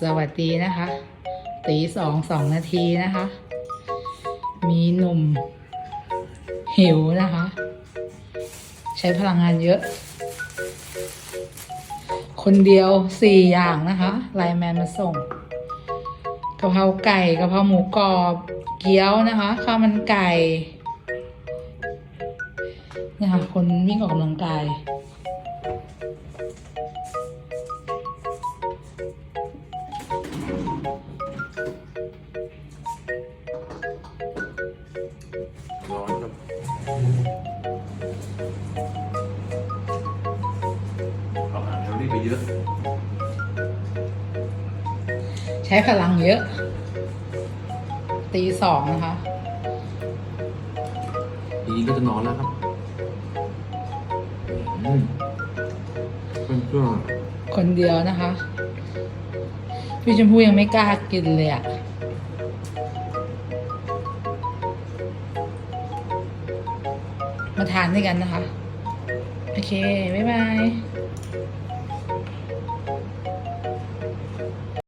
สวัสดีนะคะ ตีสองสองนาทีนะคะ มีหนุ่ม หิวนะคะ ใช้พลังงานเยอะ คนเดียวสี่อย่างนะคะไลแมนมาส่งกะเพราไก่กะเพราหมูกรอบ เกี๊ยวนะคะข้าวมันไก่เนี่ยค่ะคนวิ่งออกกำลังกาย เอาอาหารแคลอรี่ไปเยอะ ใช้พลังเยอะ ตีสองนะคะ ทีนี้ก็จะนอนแล้วครับอืมเป็นเพื่อคนเดียวนะคะ พี่ชมพู่ยังไม่กล้ากินเลยอะ มาทานด้วยกันนะคะ โอเค บ๊ายบาย